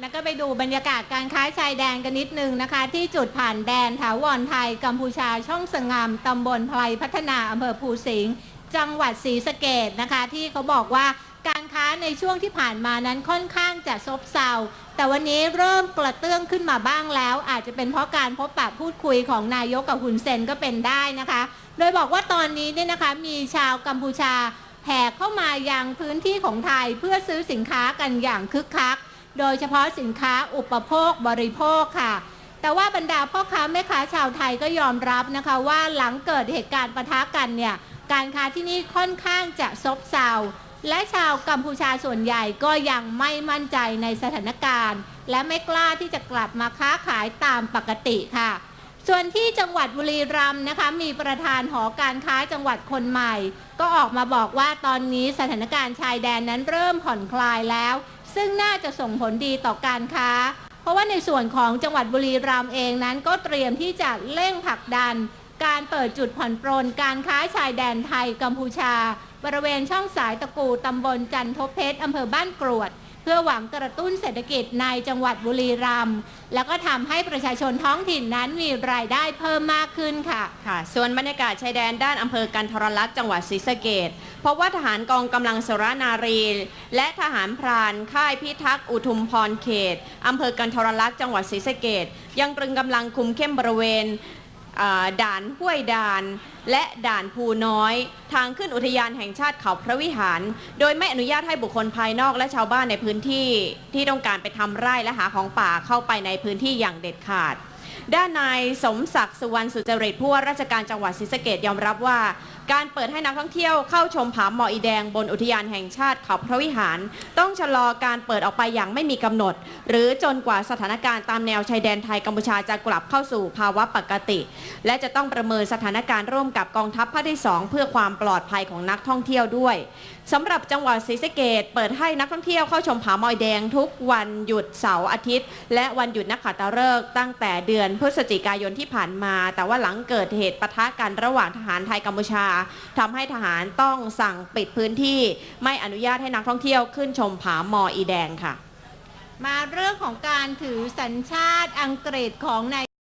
แล้วก็ไปดูบรรยากาศการค้าชายแดนกันนิดนึงนะคะ ที่จุดผ่านแดนถาวรไทย กัมพูชาช่องสงามตำบลไพรพัฒนาอำเภอภูสิงห์จังหวัดศรีสะเกดนะคะ ที่เขาบอกว่าการค้าในช่วงที่ผ่านมานั้นค่อนข้างจะซบเซาแต่วันนี้เริ่มกระเตื้องขึ้นมาบ้างแล้ว อาจจะเป็นเพราะการพบปะพูดคุยของนายกกับหุนเซนก็เป็นได้นะคะ โดยบอกว่าตอนนี้เนี่ยนะคะมีชาวกัมพูชาแห่เข้ามายังพื้นที่ของไทยเพื่อซื้อสินค้ากันอย่างคึกคัก โดยเฉพาะสินค้าอุปโภคบริโภคค่ะ แต่ว่าบรรดาพ่อค้าแม่ค้าชาวไทยก็ยอมรับนะคะว่าหลังเกิดเหตุการณ์ปะทะกันเนี่ยการค้าที่นี่ค่อนข้างจะซบเซาและชาวกัมพูชาส่วนใหญ่ก็ยังไม่มั่นใจในสถานการณ์ และไม่กล้าที่จะกลับมาค้าขายตามปกติค่ะ ส่วนที่จังหวัดบุรีรัมย์นะคะ มีประธานหอการค้าจังหวัดคนใหม่ ก็ออกมาบอกว่าตอนนี้สถานการณ์ชายแดนนั้นเริ่มผ่อนคลายแล้ว ซึ่งน่าจะส่งผลดีต่อการค้า เพราะว่าในส่วนของจังหวัดบุรีรัมย์เองนั้นก็เตรียมที่จะเร่งผลักดัน การเปิดจุดผ่อนปรนการค้าชายแดนไทยกัมพูชา บริเวณช่องสายตะกูตำบลจันทบเพชรอำเภอบ้านกรวด เพื่อหวังกระตุ้นเศรษฐกิจในจังหวัดบุรีรัมย์แล้วก็ทำให้ประชาชนท้องถิ่นนั้นมีรายได้เพิ่มมากขึ้นค่ะ ค่ะ ส่วนบรรยากาศชายแดนด้านอำเภอกันทรลักษณ์จังหวัดศรีสะเกดเพราะว่าทหารกองกำลังสรนารี และทหารพรานค่ายพิทักษ์อุทุมพรเขตอำเภอกันทรลักษณ์จังหวัดศรีสะเกดยังตรึงกำลังคุมเข้มบริเวณ ด่านห้วยด่าน และด่านภูน้อย ทางขึ้นอุทยานแห่งชาติเขาพระวิหาร โดยไม่อนุญาตให้บุคคลภายนอกและชาวบ้านในพื้นที่ที่ต้องการไปทำไร่และหาของป่าเข้าไปในพื้นที่อย่างเด็ดขาด ด้านนายสมศักดิ์สุวรรณสุจริตผู้ว่าราชการจังหวัดศรีสะเกดยอมรับว่า การเปิดให้นักท่องเที่ยวเข้าชมผาหมออีแดงบนอุทยานแห่งชาติเขาพระวิหาร ต้องชะลอการเปิดออกไปอย่างไม่มีกำหนด หรือจนกว่าสถานการณ์ตามแนวชายแดนไทยกัมพูชาจะกลับเข้าสู่ภาวะปกติ และจะต้องประเมินสถานการณ์ร่วมกับกองทัพภาคที่ 2 เพื่อความปลอดภัยของนักท่องเที่ยวด้วยสำหรับจังหวัดศรีสะเกดเปิดให้นักท่องเที่ยวเข้าชมผาหมออีแดงทุกวันหยุดเสาร์อาทิตย์ และวันหยุดนักขัตฤกษ์ตั้งแต่เดือนพฤศจิกายนที่ผ่านมา แต่ว่าหลังเกิดเหตุปะทะกันระหว่างทหารไทยกัมพูชาทำให้ทหารต้องสั่งปิดพื้นที่ ไม่อนุญาตให้นักท่องเที่ยวขึ้นชมผาหมออีแดงค่ะ มาเรื่องของการถือสัญชาติอังกฤษของนาย